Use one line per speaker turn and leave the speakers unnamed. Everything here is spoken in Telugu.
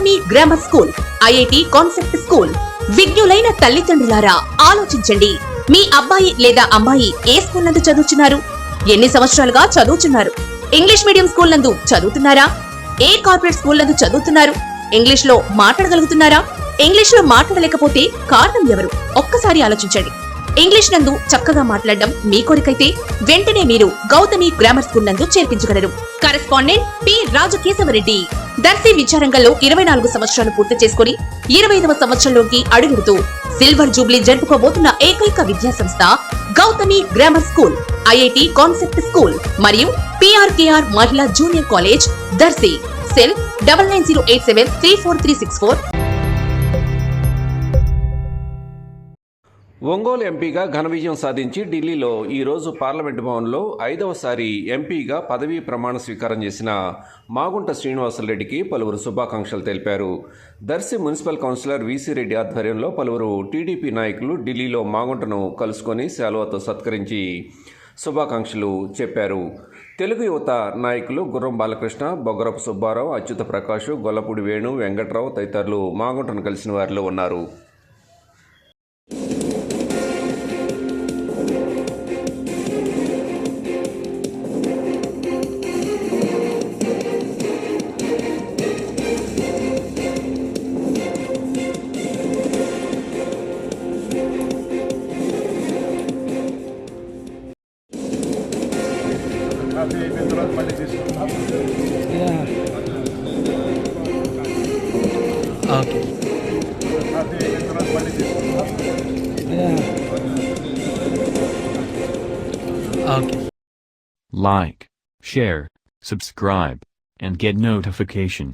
Gautami grammar school IIT concept school. విజ్ఞులైన తల్లిదండ్రులారా ఆలోచించండి. మీ అబ్బాయి లేదా అమ్మాయి ఏ స్కూల్ నందు చదువుతున్నారు ఎన్ని సంవత్సరాలుగా చదువుతున్నారు ఇంగ్లీష్ మీడియం స్కూల్ నందు చదువుతున్నారా? ఏ కార్పొరేట్ స్కూల్ నందు చదువుతున్నారు? ఇంగ్లీష్లో మాట్లాడగలుగుతున్నారా? ఇంగ్లీష్లో మాట్లాడలేకపోతే కారణం ఎవరు? ఒక్కసారి ఆలోచించండి. ఇంగ్లీష్ నందు చక్కగా మాట్లాడడం మీ కొరికైతే వెంటనే మీరు గౌతమి గ్రామర్ స్కూల్ నందు చేర్పించగలరు. Correspondent P Rajakesava Reddy. Darsi విచారంగంలో ఇరవై నాలుగు సంవత్సరాలు పూర్తి చేసుకుని ఇరవై ఐదవ సంవత్సరంలోకి అడుగుడుతూ సిల్వర్ జూబ్లీ జరుపుకోబోతున్న ఏకైక విద్యా సంస్థ Gautami grammar school IIT concept school మరియు పిఆర్కేఆర్ మహిళా junior college Darsi cell double nine zero eight seven three four three six four.
Ongole ఎంపీగా ఘన విజయం సాధించి ఢిల్లీలో ఈరోజు పార్లమెంటు భవన్లో ఐదవసారి ఎంపీగా పదవీ ప్రమాణ స్వీకారం చేసిన మాగుంట శ్రీనివాసరెడ్డికి పలువురు శుభాకాంక్షలు తెలిపారు. దర్శి మున్సిపల్ కౌన్సిలర్ రెడ్డి ఆధ్వర్యంలో పలువురు టీడీపీ నాయకులు ఢిల్లీలో మాగుంటను కలుసుకొని శాలువాతో సత్కరించి శుభాకాంక్షలు చెప్పారు. తెలుగు యువత నాయకులు గుర్రం బాలకృష్ణ బొగ్గరపు సుబ్బారావు అచ్యుత ప్రకాష్ గొల్లపూడి వేణు వెంకట్రావు తదితరులు మాగుంటను కలిసిన వారిలో ఉన్నారు.
Yeah. Okay. Yeah. Okay.
Like, share, subscribe, and get notification.